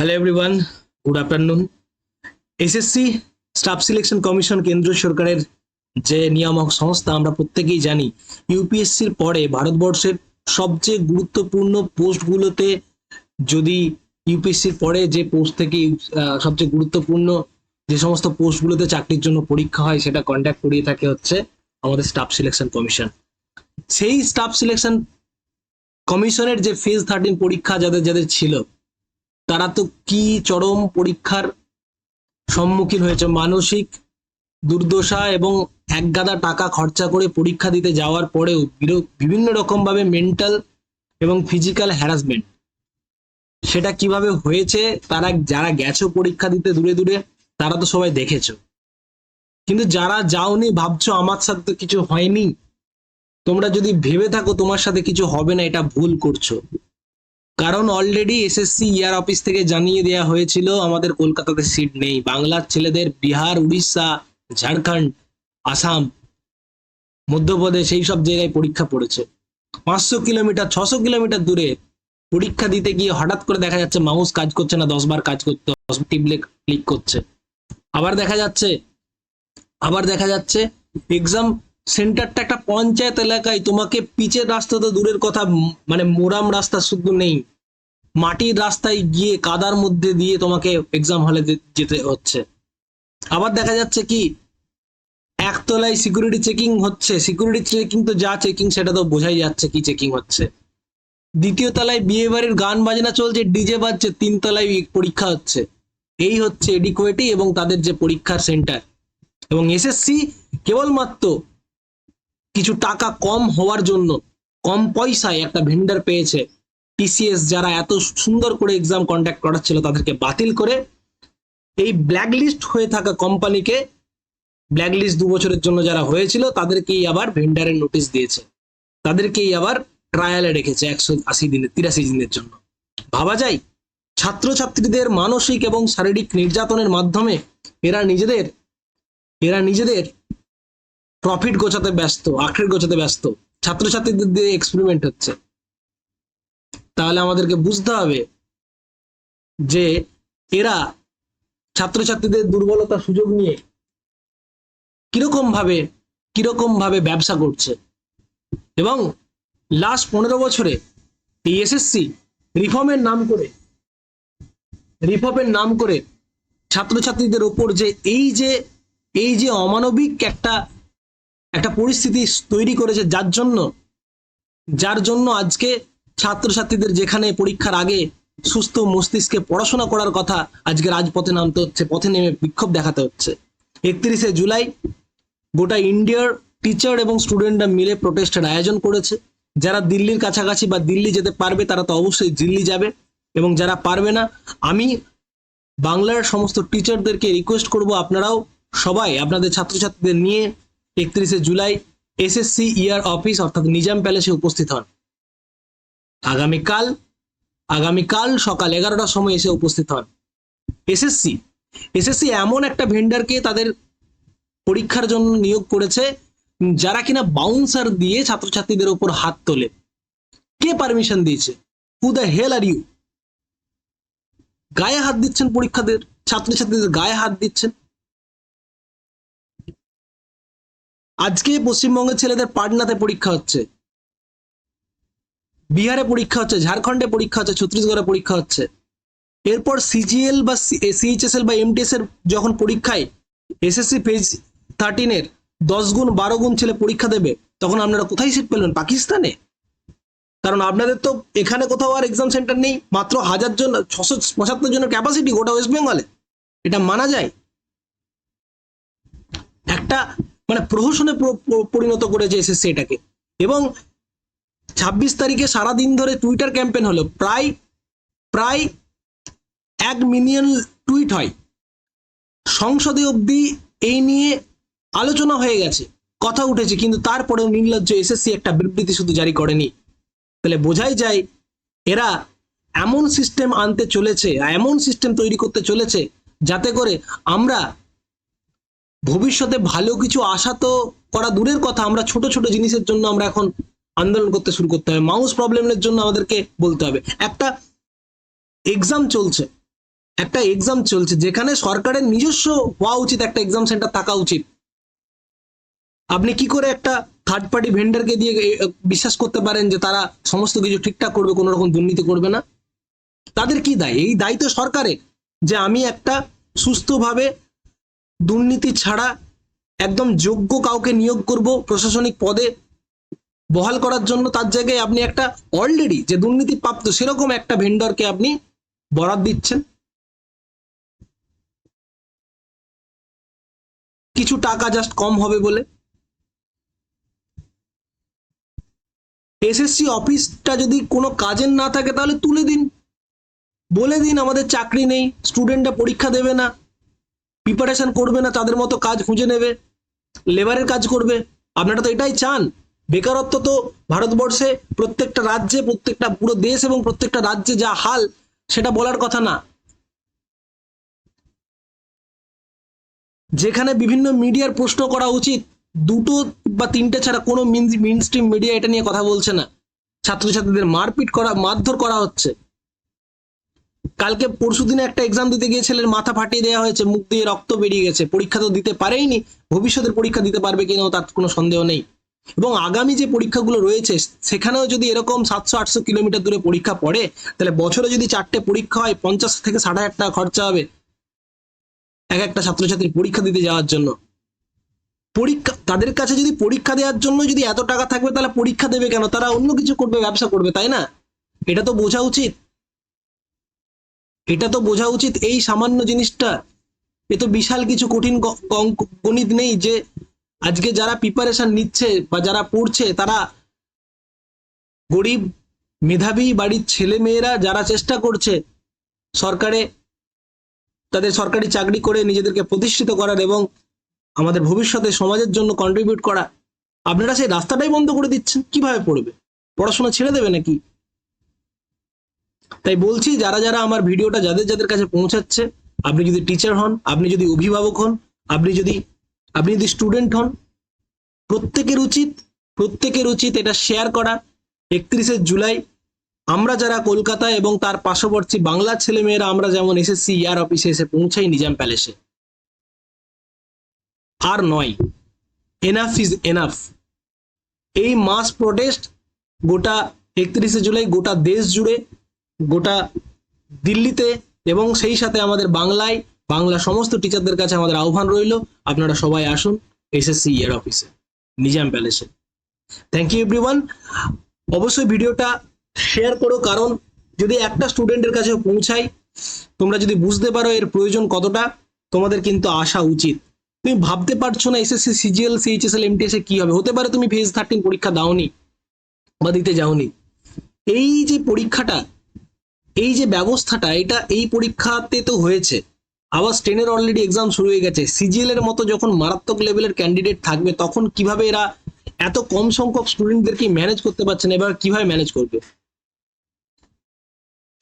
Hello everyone good afternoon SSC staff selection commission কেন্দ্র সরকারের যে নিয়ামক সংস্থা, আমরা প্রত্যেকেই জানি ইউপিএসসির পরে ভারতবর্ষের সবচেয়ে গুরুত্বপূর্ণ পোস্টগুলোতে যদি ইউপিএসসির পরে যে পোস্ট থেকে সবচেয়ে গুরুত্বপূর্ণ যে সমস্ত পোস্টগুলোতে চাকরির জন্য পরীক্ষা হয়, সেটা কন্ডাক্ট করিয়ে থাকে হচ্ছে আমাদের স্টাফ সিলেকশন কমিশন সেই স্টাফ সিলেকশন কমিশনের যে ফেজ থার্টিন পরীক্ষা যাদের যাদের ছিল তারা তো কি চরম পরীক্ষার সম্মুখীন হয়েছে? মানসিক দুর্দশা এবং একগাদা টাকা খরচা করে পরীক্ষা দিতে যাওয়ার পরেও বিভিন্ন রকম ভাবে মেন্টাল এবং ফিজিক্যাল হ্যারাসমেন্ট সেটা কীভাবে হয়েছে? তারা, যারা গেছো পরীক্ষা দিতে দূরে দূরে, তারা তো সবাই দেখেছ। কিন্তু যারা যাওনি, ভাবছ আমার সাথে তো কিছু হয়নি, তোমরা যদি ভেবে থাকো তোমার সাথে কিছু হবে না, এটা ভুল করছ। কারণ অলরেডি এসএসসি ইয়ার অফিস থেকে জানিয়ে দেওয়া হয়েছিল আমাদের কলকাতাতে সিট নেই। বাংলার ছেলেদের বিহার, উড়িষ্যা, ঝাড়খণ্ড, আসাম, মধ্যপ্রদেশ এই সব জায়গায় পরীক্ষা পড়েছে। পাঁচশো কিলোমিটার, ছশো কিলোমিটার দূরে পরীক্ষা দিতে গিয়ে হঠাৎ করে দেখা যাচ্ছে মাউস কাজ করছে না, দশ বার কাজ করতে দশ টিপলে ক্লিক করছে। আবার দেখা যাচ্ছে, আবার দেখা যাচ্ছে এক্সাম সেন্টারটা একটা পঞ্চায়েত এলাকায়, তোমাকে পিচের রাস্তা তো দূরের কথা মানে মোরাম রাস্তা শুধু নেই। মাটির রাস্তায় গিয়ে কাদার মধ্যে দিয়ে তোমাকে এক্সাম হলে যেতে হচ্ছে। আবার দেখা যাচ্ছে কি, একতলায় সিকিউরিটি চেকিং হচ্ছে। সিকিউরিটি চেকিং তো যা চেকিং সেটা তো বোঝাই যাচ্ছে কি চেকিং হচ্ছে। দ্বিতীয় তলায় বিয়ে বাড়ির গান বাজনা চলছে ডিজে বাজছে, তিন তলায় পরীক্ষা হচ্ছে। এই হচ্ছে এডিকুয়েটি এবং তাদের যে পরীক্ষার সেন্টার এবং এসএসসি কেবলমাত্র কিছু টাকা কম হওয়ার জন্য, কম পয়সায় একটা ভেন্ডার পেয়েছে। টিসিএস যারা এত সুন্দর করে এক্সাম কন্ডাক্ট করাচ্ছিল তাদেরকে বাতিল করে এই ব্ল্যাকলিস্ট হয়ে থাকা কোম্পানিকে ব্ল্যাকলিস্ট দু বছরের জন্য যারা হয়েছিল তাদেরকেই আবার ভেন্ডারের নোটিশ দিয়েছে। তাদেরকেই আবার ট্রায়ালে রেখেছে একশো আশি দিনের তিরাশি দিনের জন্য। ভাবা যায়, ছাত্রছাত্রীদের মানসিক এবং শারীরিক নির্যাতনের মাধ্যমে এরা নিজেদের এরা নিজেদের প্রফিট গোছাতে ব্যস্ত, আখের গোছাতে ব্যস্ত। ছাত্রছাত্রীদের দিয়ে এক্সপেরিমেন্ট হচ্ছে। তাহলে আমাদেরকে বুঝতে হবে যে এরা ছাত্রছাত্রীদের দুর্বলতা সুযোগ নিয়ে কীরকম ভাবে কীরকম ভাবে ব্যবসা করছে। এবং লাস্ট পনেরো বছরে এই এসএসসি রিফর্মের নাম করে রিফর্মের নাম করে ছাত্রছাত্রীদের ওপর যে এই যে এই যে অমানবিক একটা একটা পরিস্থিতি তৈরি করেছে যার জন্য যার জন্য আজকে ছাত্রছাত্রীদের যেখানে পরীক্ষার আগে সুস্থ মস্তিষ্কে পড়াশোনা করার কথা আজকে রাজপথে নামতে হচ্ছে, পথে নেমে বিক্ষোভ দেখাতে হচ্ছে। একত্রিশে জুলাই গোটা ইন্ডিয়ার টিচার এবং স্টুডেন্টরা মিলে প্রোটেস্টের আয়োজন করেছে। যারা দিল্লির কাছাকাছি বা দিল্লি যেতে পারবে তারা তো অবশ্যই দিল্লি যাবে এবং যারা পারবে না, আমি বাংলার সমস্ত টিচারদেরকে রিকোয়েস্ট করব আপনারাও সবাই, আপনাদের ছাত্রছাত্রীদের নিয়ে একত্রিশে জুলাই এসএসসি ইয়ার অফিস অর্থাৎ নিজাম প্যালেসে উপস্থিত হন। আগামীকাল আগামীকাল সকাল এগারোটার সময় এসে উপস্থিত হন। এসএসসি এসএসসি এমন একটা ভেন্ডারকে তাদের পরীক্ষার জন্য নিয়োগ করেছে, যারা কিনা বাউন্সার দিয়ে ছাত্রছাত্রীদের ওপর হাত তোলে। কে পারমিশন দিয়েছে? Who the hell are you গায়ে হাত দিচ্ছেন পরীক্ষাদের, ছাত্রছাত্রীদের গায়ে হাত দিচ্ছেন। আজকে পশ্চিমবঙ্গের ছেলেদের পাটনাতে পরীক্ষা হচ্ছে। বিহারে পরীক্ষা হচ্ছে, ঝাড়খণ্ডে পরীক্ষা হচ্ছে, ছত্তিশগড়ে পরীক্ষা হচ্ছে। এরপর সিজিএল বা সিএইচএসএল বা এমটিএস এর যখন পরীক্ষায় এসএসসি পেজ থার্টিনের দশ গুণ বারো গুণ ছেলে পরীক্ষা দেবে, তখন আপনারা কোথায় সিট পেলেন? পাকিস্তানে? কারণ আপনাদের তো এখানে কোথাও আর এক্সাম সেন্টার নেই, মাত্র হাজার জন, ছশো পঁচাত্তর জনের ক্যাপাসিটি গোটা ওয়েস্ট বেঙ্গলে এটা মানা যায়। একটা মানে প্রহসনে পরিণত করেছে এসএসসি এটাকে। এবং ছাব্বিশ তারিখে সারা দিন ধরে টুইটার ক্যাম্পেন হলো। প্রায় প্রায় এক মিলিয়ন টুইট হয়। সংসদে অবধি এই নিয়ে আলোচনা হয়ে গেছে, কথা উঠেছে, কিন্তু তারপরেও নির্লজ্জ এসএসসি একটা বিবৃতি শুধু জারি করেনি। তাহলে বোঝাই যায়, এরা এমন সিস্টেম আনতে চলেছে, এমন সিস্টেম তৈরি করতে চলেছে, যাতে করে আমরা ভবিষ্যতে ভালো কিছু আশা তো করা দূরের কথা, আমরা ছোট ছোট জিনিসের জন্য আমরা এখন আন্দোলন করতে শুরু করতে হবে। মাউস প্রবলেমের জন্য আমাদেরকে বলতে হবে। একটা এক্সাম চলছে। একটা এক্সাম চলছে যেখানে সরকারের নিজস্ব হওয়া উচিত, একটা এক্সাম সেন্টার থাকা উচিত। আপনি কি করে একটা থার্ড পার্টি ভেন্ডারকে দিয়ে বিশ্বাস করতে পারেন যে তারা সমস্ত কিছু ঠিকঠাক করবে, কোনো রকম দুর্নীতি করবে না? তাদের কি দায়? এই দায় তো সরকারের যে আমি একটা সুস্থভাবে দুর্নীতি ছাড়া একদম যোগ্য কাউকে নিয়োগ করব, প্রশাসনিক পদে বহাল করার জন্য তার জায়গায় আপনি একটা অলরেডি যে দুর্নীতি প্রাপ্ত সেরকম একটা ভেন্ডরকে আপনি বরাদ দিচ্ছেন। কিছু টাকা জাস্ট কম হবে বলে। এসএসসি অফিসটা যদি কোনো কাজের না থাকে তাহলে তুলে দিন। বলে দিন আমাদের চাকরি নেই স্টুডেন্টরা পরীক্ষা দেবে না প্রিপারেশন করবে না, তাদের মতো কাজ খুঁজে নেবে লেবারের কাজ করবে। আপনারা তো এটাই চান। বেকারত্ব তো ভারতবর্ষে প্রত্যেকটা রাজ্যে, প্রত্যেকটা পুরো দেশ এবং প্রত্যেকটা রাজ্যে যা হাল, সেটা বলার কথা না। যেখানে বিভিন্ন মিডিয়ার প্রশ্ন করা উচিত, দুটো বা তিনটে ছাড়া কোনো মেন স্ট্রিম মিডিয়া এটা নিয়ে কথা বলছে না। ছাত্রছাত্রীদের মারপিট করা, মারধর করা হচ্ছে। কালকে পরশু দিনে একটা এক্সাম দিতে গিয়ে ছেলের মাথা ফাটিয়ে দেওয়া হয়েছে, মুখ দিয়ে রক্ত বেরিয়ে গেছে। পরীক্ষা তো দিতে পারেইনি, ভবিষ্যতের পরীক্ষা দিতে পারবে কিনা তার কোনো সন্দেহ নেই। এবং আগামী যে পরীক্ষাগুলো রয়েছে, সেখানেও যদি এরকম সাতশো, আটশো কিলোমিটার দূরে পরীক্ষা পড়ে, তাহলে বছরে যদি চারটে পরীক্ষা হয়, পঞ্চাশ থেকে ষাট হাজার টাকা খরচা হবে এক একটা ছাত্রছাত্রীর পরীক্ষা দিতে যাওয়ার জন্য। পরীক্ষা, তাদের কাছে যদি পরীক্ষা দেওয়ার জন্য যদি এত টাকা থাকবে, তাহলে পরীক্ষা দেবে কেন? তারা অন্য কিছু করবে, ব্যবসা করবে, তাই না? এটা তো বোঝা উচিত। এটা তো বোঝা উচিত এই সামান্য জিনিসটা। এ তো বিশাল কিছু কঠিন গণিত নেই যে আজকে যারা প্রিপারেশন নিচ্ছে বা যারা পড়ছে, তারা গরিব মেধাবী বাড়ির ছেলে মেয়েরা যারা চেষ্টা করছে সরকারে, তাদের সরকারি চাকরি করে নিজেদেরকে প্রতিষ্ঠিত করার এবং আমাদের ভবিষ্যতে সমাজের জন্য কন্ট্রিবিউট করা, আপনারা সেই রাস্তাটাই বন্ধ করে দিচ্ছেন, কীভাবে পড়বে? পড়াশোনা ছেড়ে দেবে নাকি? তাই বলছি, যারা যারা আমার ভিডিওটা যাদের যাদের কাছে পৌঁছাচ্ছে, আপনি যদি টিচার হন, আপনি যদি অভিভাবক হন, আপনি যদি আপনি যদি স্টুডেন্ট হন, প্রত্যেকের উচিত প্রত্যেকের উচিত এটা শেয়ার করা। একত্রিশে জুলাই, আমরা যারা কলকাতা এবং তার পার্শ্ববর্তী বাংলার ছেলেমেয়েরা, আমরা যেমন এসএসসি ইয়ার অফিসে এসে পৌঁছাই নিজাম প্যালেসে আর নয় এনাফ ইজ এনাফ এই মাস প্রোটেস্ট গোটা একত্রিশে জুলাই, গোটা দেশ জুড়ে, গোটা দিল্লিতে এবং সেই সাথে আমাদের বাংলায় বাংলা সমস্ত টিচারদের কাছে আমাদের আহ্বান রইল, আপনারা সবাই আসুন এসএসসি ইয়ার অফিসে নিজাম প্যালেসে থ্যাংক ইউ এভরিওয়ান অবশ্যই ভিডিওটা শেয়ার করো, কারণ যদি একটা স্টুডেন্টের কাছে পৌঁছাই, তোমরা যদি বুঝতে পারো এর প্রয়োজন কতটা, তোমাদের কিন্তু আসা উচিত। তুমি ভাবতে পারছ না এসএসসি সিজিএল সিএইচএসএল এমটিএস এ কি হবে? হতে পারে তুমি ফেজ থার্টিন পরীক্ষা দাওনি বা দিতে যাওনি। এই যে পরীক্ষাটা, এই যে ব্যবস্থাটা, এটা এই পরীক্ষাতে তো হয়েছে। আবার স্টেনের অলরেডি এক্সাম শুরু হয়ে গেছে। সিজিএল এর মতো যখন মারাত্মক লেভেলের ক্যান্ডিডেট থাকবে, তখন কীভাবে এরা এত কম সংখ্যক স্টুডেন্টদেরকে ম্যানেজ করতে পারছে না, এবার কীভাবে ম্যানেজ করবে?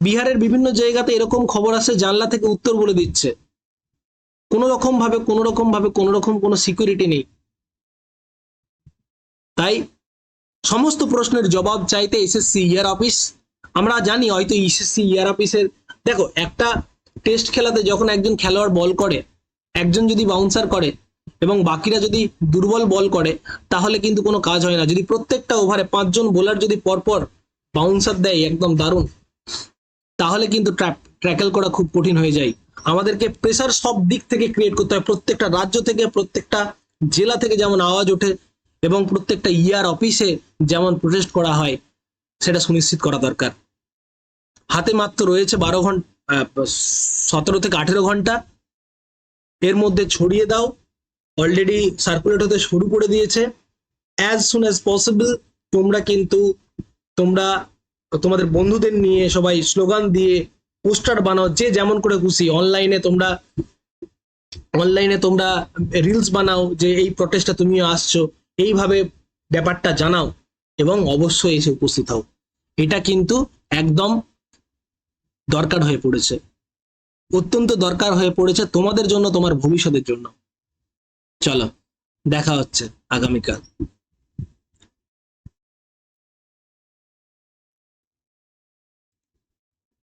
বিহারের বিভিন্ন জায়গাতে এরকম খবর আসে, জানলা থেকে উত্তর বলে দিচ্ছে। কোনো রকম ভাবে কোনো রকম ভাবে কোনো রকম কোনো সিকিউরিটি নেই। তাই সমস্ত প্রশ্নের জবাব চাইতে এসএসসি ইয়ার অফিস আমরা জানি হয়তো এসএসসি ইয়ার অফিসের দেখো, একটা টেস্ট খেলাতে যখন একজন খেলোয়াড় বল করে, একজন যদি বাউন্সার করে এবং বাকিরা যদি দুর্বল বল করে, তাহলে কিন্তু কোনো কাজ হয় না। যদি প্রত্যেকটা ওভারে পাঁচজন বোলার যদি পরপর বাউন্সার দেয় একদম দারুণ, তাহলে কিন্তু ট্র্যাপ ট্র্যাকেল করা খুব কঠিন হয়ে যায়। আমাদেরকে প্রেসার সব দিক থেকে ক্রিয়েট করতে হয়। প্রত্যেকটা রাজ্য থেকে, প্রত্যেকটা জেলা থেকে যেমন আওয়াজ ওঠে এবং প্রত্যেকটা ইয়ার অফিসে যেমন প্রোটেস্ট করা হয়, সেটা সুনিশ্চিত করা দরকার। হাতে মাত্র রয়েছে বারো ঘণ্টা সতেরো থেকে আঠেরো ঘণ্টা। এর মধ্যে ছড়িয়ে দাও। অলরেডি সার্কুলেট হতে শুরু করে দিয়েছে। অ্যাজ সুন অ্যাজ পসিবল তোমরা কিন্তু, তোমরা, তোমাদের বন্ধুদের নিয়ে সবাই স্লোগান দিয়ে পোস্টার বানাও, যে যেমন করে খুশি। অনলাইনে তোমরা অনলাইনে তোমরা রিলস বানাও যে এই প্রটেস্টটা তুমিও আসছো। এইভাবে ব্যাপারটা জানাও এবং অবশ্যই এসে উপস্থিত হও। এটা কিন্তু একদম দরকার হয়ে পড়েছে। অত্যন্ত দরকার হয়ে পড়েছে তোমাদের জন্য, তোমার ভবিষ্যতের জন্য। চলো, দেখা হচ্ছে আগামীকাল।